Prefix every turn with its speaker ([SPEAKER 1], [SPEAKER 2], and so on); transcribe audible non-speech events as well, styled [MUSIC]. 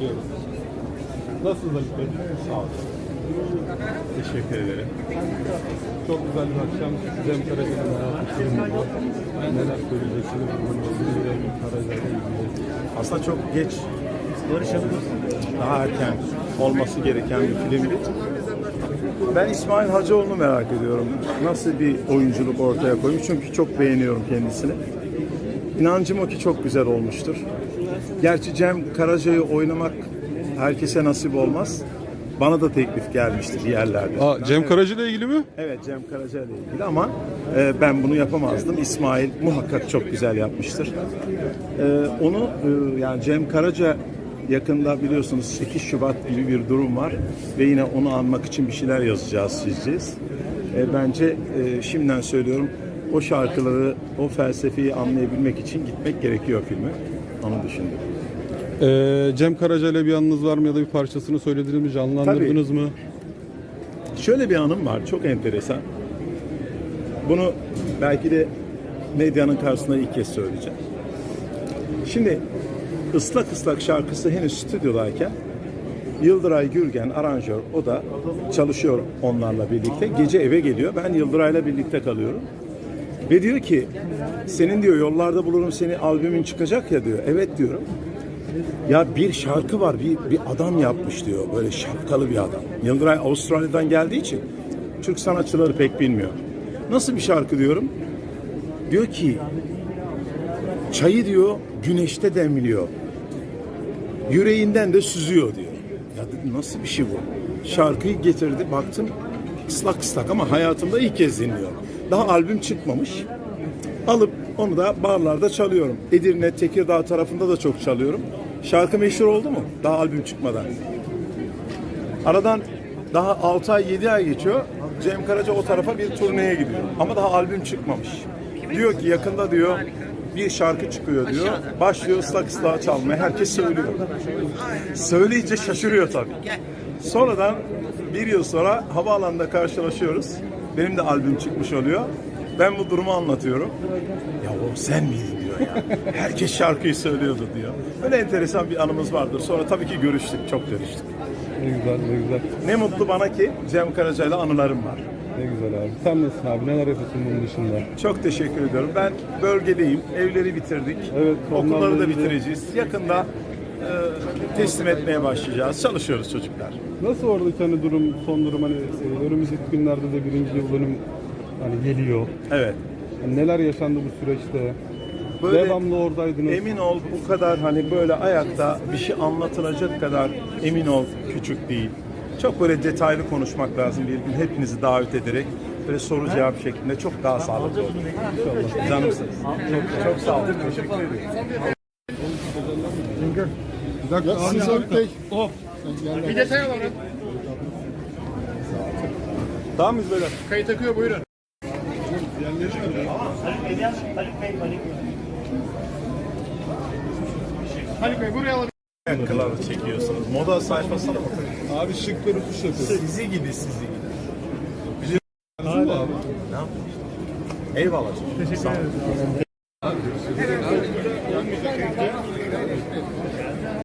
[SPEAKER 1] ediyorum. Nasılsınız Ali Bey? Sağ olun. Teşekkür ederim.
[SPEAKER 2] Çok güzel bir akşam. Size Ankara Neler söyleyeceksiniz? Size Ankara'yla
[SPEAKER 1] Aslında çok geç. Daha erken olması gereken bir filmdi. Ben İsmail Hacıoğlu'nu merak ediyorum. Nasıl bir oyunculuk ortaya koymuş? Çünkü çok beğeniyorum kendisini. İnancım o ki çok güzel olmuştur. Gerçi Cem Karaca'yı oynamak herkese nasip olmaz. Bana da teklif gelmişti bir yerlerde.
[SPEAKER 2] Aa, Cem Karaca ile ilgili mi?
[SPEAKER 1] Evet Cem Karaca ile ilgili ama e, ben bunu yapamazdım. İsmail muhakkak çok güzel yapmıştır. E, onu e, yani Cem Karaca yakında biliyorsunuz 8 Şubat gibi bir durum var ve yine onu anmak için bir şeyler yazacağız, çizeceğiz. E, bence e, şimdiden söylüyorum o şarkıları, o felsefeyi anlayabilmek için gitmek gerekiyor filme. Onu düşündüm.
[SPEAKER 2] Ee, Cem Karaca ile bir anınız var mı ya da bir parçasını söylediniz mi? Canlandırdınız mı?
[SPEAKER 1] Şöyle bir anım var, çok enteresan. Bunu belki de medyanın karşısında ilk kez söyleyeceğim. Şimdi ıslak ıslak şarkısı henüz stüdyodayken Yıldıray Gürgen aranjör o da çalışıyor onlarla birlikte. Gece eve geliyor. Ben Yıldıray'la birlikte kalıyorum. Ve diyor ki senin diyor yollarda bulurum seni albümün çıkacak ya diyor. Evet diyorum. Ya bir şarkı var, bir, bir adam yapmış diyor. Böyle şapkalı bir adam. Yıldıray Avustralya'dan geldiği için Türk sanatçıları pek bilmiyor. Nasıl bir şarkı diyorum? Diyor ki çayı diyor güneşte demliyor. Yüreğinden de süzüyor diyor. Ya dedim nasıl bir şey bu? Şarkıyı getirdi baktım ıslak ıslak ama hayatımda ilk kez dinliyorum. Daha albüm çıkmamış. Alıp onu da barlarda çalıyorum. Edirne, Tekirdağ tarafında da çok çalıyorum. Şarkı meşhur oldu mu? Daha albüm çıkmadan. Aradan daha 6 ay 7 ay geçiyor. Cem Karaca o tarafa bir turneye gidiyor. Ama daha albüm çıkmamış. Diyor ki yakında diyor bir şarkı çıkıyor diyor. Başlıyor ıslak ıslak çalmaya. Herkes söylüyor. Söyleyince şaşırıyor tabii. Sonradan bir yıl sonra havaalanında karşılaşıyoruz. Benim de albüm çıkmış oluyor. Ben bu durumu anlatıyorum. Ya o sen miydin diyor ya. [LAUGHS] Herkes şarkıyı söylüyordu diyor. Böyle enteresan bir anımız vardır. Sonra tabii ki görüştük, çok görüştük.
[SPEAKER 2] Ne güzel, ne güzel.
[SPEAKER 1] Ne mutlu bana ki Cem Karaca'yla anılarım var.
[SPEAKER 2] Ne güzel abi. Sen nasılsın abi? Neler yapıyorsun bunun dışında?
[SPEAKER 1] Çok teşekkür ediyorum. Ben bölgedeyim. Evleri bitirdik.
[SPEAKER 2] Evet,
[SPEAKER 1] Okulları da bitireceğiz. Yakında teslim etmeye başlayacağız. Çalışıyoruz çocuklar.
[SPEAKER 2] Nasıl oradaki hani durum, son durum hani e, önümüzdeki günlerde de birinci yıl dönüm hani geliyor.
[SPEAKER 1] Evet.
[SPEAKER 2] Hani neler yaşandı bu süreçte?
[SPEAKER 1] Böyle
[SPEAKER 2] Devamlı oradaydınız.
[SPEAKER 1] Emin ol bu kadar hani böyle ayakta bir şey anlatılacak kadar emin ol küçük değil. Çok böyle detaylı konuşmak lazım bir gün hepinizi davet ederek böyle soru cevap şeklinde çok daha sağlıklı olur. İnşallah. Canımsınız. Çok, çok sağ olun. Teşekkür ederim.
[SPEAKER 3] Bir dakika abi Sabit Bey.
[SPEAKER 1] Tamam mıyız böyle?
[SPEAKER 3] Kayıt takıyor buyurun. Haluk Bey buraya alabilir
[SPEAKER 1] Ayakkabıları çekiyorsunuz. Moda sayfasına bakın.
[SPEAKER 2] Abi şık bir rütuş yapıyorsun.
[SPEAKER 1] Sizi gibi sizi gibi.
[SPEAKER 2] Musun abi?
[SPEAKER 1] Ne yapayım? Eyvallah. Teşekkür ederim.